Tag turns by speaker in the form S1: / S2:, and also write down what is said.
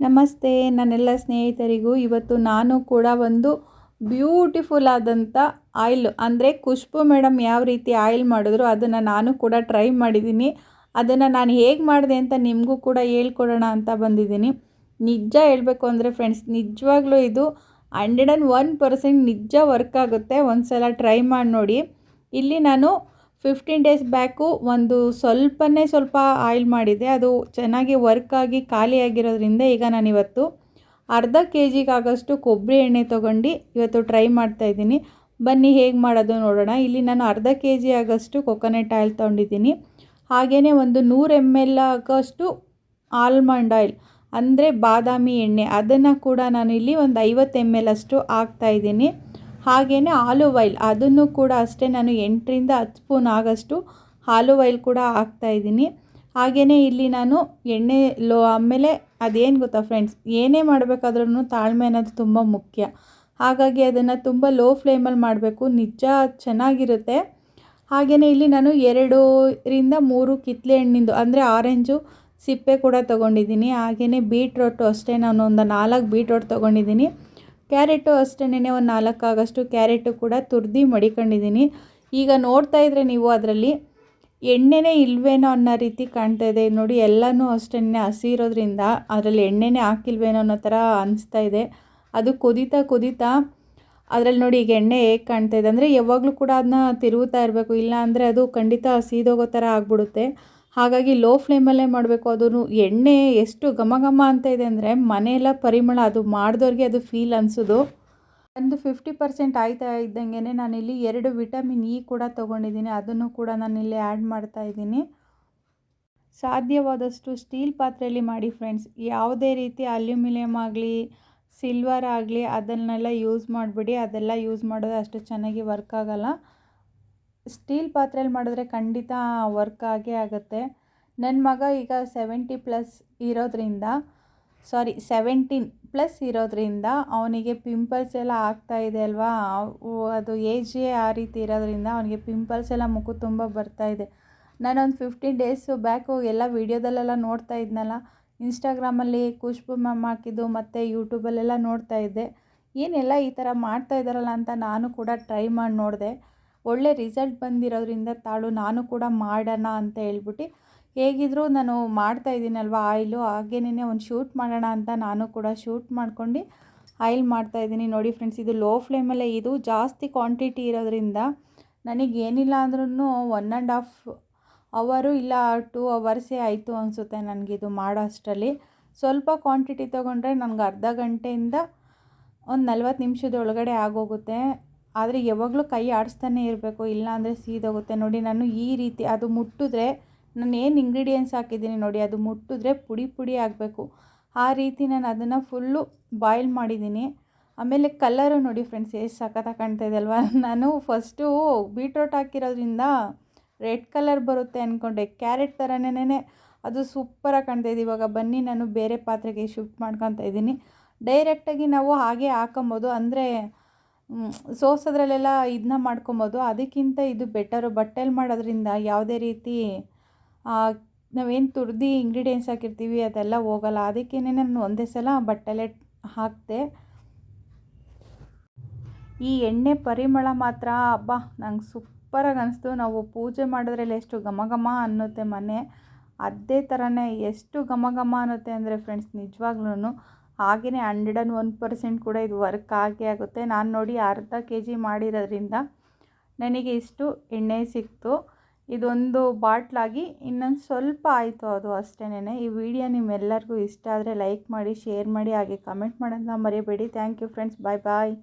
S1: ನಮಸ್ತೆ, ನನ್ನೆಲ್ಲ ಸ್ನೇಹಿತರಿಗೂ ಇವತ್ತು ನಾನು ಕೂಡ ಒಂದು ಬ್ಯೂಟಿಫುಲ್ ಆದಂಥ ಆಯಿಲ್, ಅಂದರೆ ಖುಷ್ಬು ಮೇಡಮ್ ಯಾವ ರೀತಿ ಆಯಿಲ್ ಮಾಡಿದ್ರು ಅದನ್ನು ನಾನು ಕೂಡ ಟ್ರೈ ಮಾಡಿದ್ದೀನಿ. ಅದನ್ನು ನಾನು ಹೇಗೆ ಮಾಡಿದೆ ಅಂತ ನಿಮಗೂ ಕೂಡ ಹೇಳ್ಕೊಡೋಣ ಅಂತ ಬಂದಿದ್ದೀನಿ. ನಿಜ ಹೇಳಬೇಕು ಅಂದರೆ ಫ್ರೆಂಡ್ಸ್ ನಿಜವಾಗ್ಲೂ ಇದು ಹಂಡ್ರೆಡ್ ಆ್ಯಂಡ್ ಒನ್ ಪರ್ಸೆಂಟ್ ನಿಜ ವರ್ಕ್ ಆಗುತ್ತೆ. ಒಂದು ಸಲ ಟ್ರೈ ಮಾಡಿ ನೋಡಿ. ಇಲ್ಲಿ ನಾನು ಫಿಫ್ಟೀನ್ ಡೇಸ್ ಬ್ಯಾಕು ಒಂದು ಸ್ವಲ್ಪನೇ ಸ್ವಲ್ಪ ಆಯಿಲ್ ಮಾಡಿದ್ದೆ ಅದು ಚೆನ್ನಾಗಿ ವರ್ಕ್ ಆಗಿ ಖಾಲಿಯಾಗಿರೋದ್ರಿಂದ ಈಗ ನಾನಿವತ್ತು ಅರ್ಧ ಕೆ ಜಿಗಾಗಷ್ಟು ಕೊಬ್ಬರಿ ಎಣ್ಣೆ ತೊಗೊಂಡು ಇವತ್ತು ಟ್ರೈ ಮಾಡ್ತಾ ಇದ್ದೀನಿ. ಬನ್ನಿ ಹೇಗೆ ಮಾಡೋದು ನೋಡೋಣ. ಇಲ್ಲಿ ನಾನು ಅರ್ಧ ಕೆ ಜಿ ಆಗಷ್ಟು ಕೊಕೊನೆಟ್ ಆಯಿಲ್ ತೊಗೊಂಡಿದ್ದೀನಿ. ಹಾಗೆಯೇ ಒಂದು ನೂರು ಎಂ ಎಲ್ ಆಗೋಷ್ಟು ಆಲ್ಮಂಡ್ ಆಯಿಲ್ ಅಂದರೆ ಬಾದಾಮಿ ಎಣ್ಣೆ, ಅದನ್ನು ಕೂಡ ನಾನು ಇಲ್ಲಿ ಒಂದು ಐವತ್ತು ಎಂ ಎಲ್ ಅಷ್ಟು ಹಾಕ್ತಾಯಿದ್ದೀನಿ ಹಾಗೆಯೇ ಆಲಿವ್ ಆಯಿಲ್ ಅದನ್ನು ಕೂಡ ಅಷ್ಟೇ ನಾನು ಎಂಟರಿಂದ ಹತ್ತು ಸ್ಪೂನ್ ಆಗೋಷ್ಟು ಆಲಿವ್ ಆಯಿಲ್ ಕೂಡ ಹಾಕ್ತಾಯಿದ್ದೀನಿ ಹಾಗೆಯೇ ಇಲ್ಲಿ ನಾನು ಎಣ್ಣೆ ಲೋ ಆಮೇಲೆ ಅದೇನು ಗೊತ್ತಾ ಫ್ರೆಂಡ್ಸ್ ಏನೇ ಮಾಡಬೇಕಾದ್ರೂ ತಾಳ್ಮೆ ಅನ್ನೋದು ತುಂಬ ಮುಖ್ಯ. ಹಾಗಾಗಿ ಅದನ್ನು ತುಂಬ ಲೋ ಫ್ಲೇಮಲ್ಲಿ ಮಾಡಬೇಕು, ನಿಜ ಚೆನ್ನಾಗಿರುತ್ತೆ. ಹಾಗೆಯೇ ಇಲ್ಲಿ ನಾನು ಎರಡರಿಂದ ಮೂರು ಕಿತ್ಲೆ ಹಣ್ಣಿಂದು ಅಂದರೆ ಆರೆಂಜು ಸಿಪ್ಪೆ ಕೂಡ ತೊಗೊಂಡಿದ್ದೀನಿ. ಹಾಗೆಯೇ ಬೀಟ್ರೋಟು ಅಷ್ಟೇ ನಾನು ಒಂದು ನಾಲ್ಕು ಬೀಟ್ರೋಟ್ ತೊಗೊಂಡಿದ್ದೀನಿ. ಕ್ಯಾರೆಟು ಅಷ್ಟೇನೆ ಒಂದು ನಾಲ್ಕು ಆಗಷ್ಟು ಕ್ಯಾರೆಟು ಕೂಡ ತುರ್ದು ಮಡಿಕೊಂಡಿದ್ದೀನಿ. ಈಗ ನೋಡ್ತಾ ಇದ್ರೆ ನೀವು ಅದರಲ್ಲಿ ಎಣ್ಣೆನೇ ಇಲ್ವೇನೋ ಅನ್ನೋ ರೀತಿ ಕಾಣ್ತಾ ಇದೆ. ನೋಡಿ, ಎಲ್ಲನೂ ಅಷ್ಟೇ ಹಸಿ ಇರೋದ್ರಿಂದ ಅದರಲ್ಲಿ ಎಣ್ಣೆನೇ ಹಾಕಿಲ್ವೇನೋ ಅನ್ನೋ ಥರ ಅನಿಸ್ತಾ ಇದೆ. ಅದು ಕುದೀತಾ ಕುದೀತಾ ಅದರಲ್ಲಿ ನೋಡಿ ಈಗ ಎಣ್ಣೆ ಹೇಗೆ ಕಾಣ್ತಾ ಇದೆ. ಅಂದರೆ ಯಾವಾಗಲೂ ಕೂಡ ಅದನ್ನ ತಿರುಗುತ್ತಾ ಇರಬೇಕು. ಇಲ್ಲ ಅಂದರೆ ಅದು ಖಂಡಿತ ಹಸಿದೋಗೋ ಥರ ಆಗಿಬಿಡುತ್ತೆ. ಹಾಗಾಗಿ ಲೋ ಫ್ಲೇಮಲ್ಲೇ ಮಾಡಬೇಕು. ಅದೂ ಎಣ್ಣೆ ಎಷ್ಟು ಘಮ ಘಮ ಅಂತ ಇದೆ ಅಂದರೆ ಮನೆಯೆಲ್ಲ ಪರಿಮಳ, ಅದು ಮಾಡಿದವ್ರಿಗೆ ಅದು ಫೀಲ್ ಅನಿಸೋದು. ಒಂದು ಫಿಫ್ಟಿ ಪರ್ಸೆಂಟ್ ಆಯ್ತಾ ಇದ್ದಂಗೆ ನಾನಿಲ್ಲಿ ಎರಡು ವಿಟಮಿನ್ ಇ ಕೂಡ ತೊಗೊಂಡಿದ್ದೀನಿ. ಅದನ್ನು ಕೂಡ ನಾನಿಲ್ಲಿ ಆ್ಯಡ್ ಮಾಡ್ತಾ ಇದ್ದೀನಿ. ಸಾಧ್ಯವಾದಷ್ಟು ಸ್ಟೀಲ್ ಪಾತ್ರೆಯಲ್ಲಿ ಮಾಡಿ ಫ್ರೆಂಡ್ಸ್ ಯಾವುದೇ ರೀತಿ ಅಲ್ಯೂಮಿನಿಯಮ್ ಆಗಲಿ ಸಿಲ್ವರ್ ಆಗಲಿ, ಅದನ್ನೆಲ್ಲ ಯೂಸ್ ಮಾಡಿಬಿಡಿ. ಅದೆಲ್ಲ ಯೂಸ್ ಮಾಡೋದು ಅಷ್ಟು ಚೆನ್ನಾಗಿ ವರ್ಕ್ ಆಗೋಲ್ಲ. ಸ್ಟೀಲ್ ಪಾತ್ರೆಯಲ್ಲಿ ಮಾಡಿದ್ರೆ ಖಂಡಿತ ವರ್ಕ್ ಆಗೇ ಆಗುತ್ತೆ. ನನ್ನ ಮಗ ಈಗ ಸೆವೆಂಟಿ ಪ್ಲಸ್ ಇರೋದ್ರಿಂದ ಸಾರಿ ಸೆವೆಂಟೀನ್ ಪ್ಲಸ್ ಇರೋದ್ರಿಂದ ಅವನಿಗೆ ಪಿಂಪಲ್ಸ್ ಎಲ್ಲ ಆಗ್ತಾ ಇದೆ ಅಲ್ವಾ? ಅದು ಏಜೇ ಆ ರೀತಿ ಇರೋದ್ರಿಂದ ಅವನಿಗೆ ಪಿಂಪಲ್ಸ್ ಎಲ್ಲ ಮುಖ ತುಂಬ ಬರ್ತಾ ಇದೆ. ನಾನೊಂದು ಫಿಫ್ಟೀನ್ ಡೇಸು ಬ್ಯಾಕು ಎಲ್ಲ ವೀಡಿಯೋದಲ್ಲೆಲ್ಲ ನೋಡ್ತಾ ಇದ್ನಲ್ಲ ಇನ್ಸ್ಟಾಗ್ರಾಮಲ್ಲಿ ಖುಷ್ಬು ಮ್ಯಾಮ್ ಹಾಕಿದ್ದು ಮತ್ತು ಯೂಟ್ಯೂಬಲ್ಲೆಲ್ಲ ನೋಡ್ತಾ ಇದ್ದೆ. ಏನೆಲ್ಲ ಈ ಥರ ಮಾಡ್ತಾ ಇದ್ದಾರಲ್ಲ ಅಂತ ನಾನು ಕೂಡ ಟ್ರೈ ಮಾಡಿ ನೋಡಿದೆ. ಒಳ್ಳೆ ರಿಸಲ್ಟ್ ಬಂದಿರೋದ್ರಿಂದ ತಾಳು ನಾನು ಕೂಡ ಮಾಡೋಣ ಅಂತ ಹೇಳ್ಬಿಟ್ಟು ಹೇಗಿದ್ದರೂ ನಾನು ಮಾಡ್ತಾ ಇದ್ದೀನಲ್ವ ಆಯಿಲು ಹಾಗೇನೇ ಒಂದು ಶೂಟ್ ಮಾಡೋಣ ಅಂತ ನಾನು ಕೂಡ ಶೂಟ್ ಮಾಡ್ಕೊಂಡು ಆಯಿಲ್ ಮಾಡ್ತಾ ಇದ್ದೀನಿ. ನೋಡಿ ಫ್ರೆಂಡ್ಸ್, ಇದು ಲೋ ಫ್ಲೇಮಲ್ಲೇ ಇದು ಜಾಸ್ತಿ ಕ್ವಾಂಟಿಟಿ ಇರೋದ್ರಿಂದ ನನಗೆ ಏನಿಲ್ಲ ಅಂದ್ರೂ ಒನ್ ಆ್ಯಂಡ್ ಹಾಫ್ ಅವರು ಇಲ್ಲ ಟೂ ಅವರ್ಸೇ ಆಯಿತು ಅನಿಸುತ್ತೆ ನನಗಿದು ಮಾಡೋ ಅಷ್ಟರಲ್ಲಿ ಸ್ವಲ್ಪ ಕ್ವಾಂಟಿಟಿ ತೊಗೊಂಡ್ರೆ ನನಗೆ ಅರ್ಧ ಗಂಟೆಯಿಂದ ಒಂದು ನಲ್ವತ್ತು ನಿಮಿಷದ ಒಳಗಡೆ ಆಗೋಗುತ್ತೆ. ಆದರೆ ಯಾವಾಗಲೂ ಕೈ ಆಡಿಸ್ತಾನೆ ಇರಬೇಕು, ಇಲ್ಲಾಂದರೆ ಸೀದೋಗುತ್ತೆ. ನೋಡಿ, ನಾನು ಈ ರೀತಿ ಅದು ಮುಟ್ಟಿದ್ರೆ, ನಾನು ಏನು ಇಂಗ್ರೀಡಿಯೆಂಟ್ಸ್ ಹಾಕಿದ್ದೀನಿ ನೋಡಿ, ಅದು ಮುಟ್ಟಿದ್ರೆ ಪುಡಿ ಪುಡಿ ಆಗಬೇಕು. ಆ ರೀತಿ ನಾನು ಅದನ್ನು ಫುಲ್ಲು ಬಾಯ್ಲ್ ಮಾಡಿದ್ದೀನಿ. ಆಮೇಲೆ ಕಲರು ನೋಡಿ ಫ್ರೆಂಡ್ಸ್ ಎಷ್ಟು ಸಖತ್ತಾಗಿ ಕಾಣ್ತಾ ಇದೆ ಅಲ್ವಾ? ನಾನು ಫಸ್ಟು ಬೀಟ್ರೋಟ್ ಹಾಕಿರೋದ್ರಿಂದ ರೆಡ್ ಕಲರ್ ಬರುತ್ತೆ ಅಂದ್ಕೊಂಡೆ ಕ್ಯಾರೆಟ್ ಥರನೇ ಅದು ಸೂಪರಾಗಿ ಕಾಣ್ತಾ ಇದೆ. ಇವಾಗ ಬನ್ನಿ, ನಾನು ಬೇರೆ ಪಾತ್ರೆಗೆ ಶಿಫ್ಟ್ ಮಾಡ್ಕೊತಾ ಇದ್ದೀನಿ. ಡೈರೆಕ್ಟಾಗಿ ನಾವು ಹಾಗೆ ಹಾಕೊಬೋದು. ಅಂದರೆ ಸೋಸೋದ್ರಲ್ಲೆಲ್ಲ ಇದನ್ನ ಮಾಡ್ಕೊಬೋದು. ಅದಕ್ಕಿಂತ ಇದು ಬೆಟರು ಬಟ್ಟೆಲಿ ಮಾಡೋದ್ರಿಂದ ಯಾವುದೇ ರೀತಿ ನಾವೇನು ತುರ್ದು ಇಂಗ್ರೀಡಿಯೆಂಟ್ಸ್ ಹಾಕಿರ್ತೀವಿ, ಅದೆಲ್ಲ ಹೋಗಲ್ಲ. ಅದಕ್ಕೇನೆ ನಾನು ಒಂದೇ ಸಲ ಬಟ್ಟೆಲೆ ಹಾಕಿದೆ. ಈ ಎಣ್ಣೆ ಪರಿಮಳ ಮಾತ್ರ ಹಬ್ಬ ನಂಗೆ ಸೂಪರಾಗಿ ಅನಿಸ್ತು. ನಾವು ಪೂಜೆ ಮಾಡಿದ್ರಲ್ಲಿ ಎಷ್ಟು ಘಮ ಘಮ ಅನ್ನುತ್ತೆ ಮನೆ. ಅದೇ ಥರನೇ ಎಷ್ಟು ಘಮ ಘಮ ಅನ್ನುತ್ತೆ ಅಂದರೆ ಫ್ರೆಂಡ್ಸ್ ನಿಜವಾಗ್ಲೂ ಹಾಗೆಯೇ ಹಂಡ್ರೆಡ್ ಆ್ಯಂಡ್ ಒನ್ ಪರ್ಸೆಂಟ್ ಕೂಡ ಇದು ವರ್ಕ್ ಆಗೇ ಆಗುತ್ತೆ. ನಾನು ನೋಡಿ ಅರ್ಧ ಕೆ ಜಿ ಮಾಡಿರೋದ್ರಿಂದ ನನಗೆ ಇಷ್ಟು ಎಣ್ಣೆ ಸಿಕ್ತು. ಇದೊಂದು ಬಾಟ್ಲಾಗಿ ಇನ್ನೊಂದು ಸ್ವಲ್ಪ ಆಯಿತು ಅದು ಅಷ್ಟೇನೆ ಈ ವಿಡಿಯೋ ನಿಮ್ಮೆಲ್ಲರಿಗೂ ಇಷ್ಟ ಆದರೆ ಲೈಕ್ ಮಾಡಿ, ಶೇರ್ ಮಾಡಿ, ಹಾಗೆ ಕಮೆಂಟ್ ಮಾಡೋದನ್ನ ಮರಿಬೇಡಿ. Thank you friends bye bye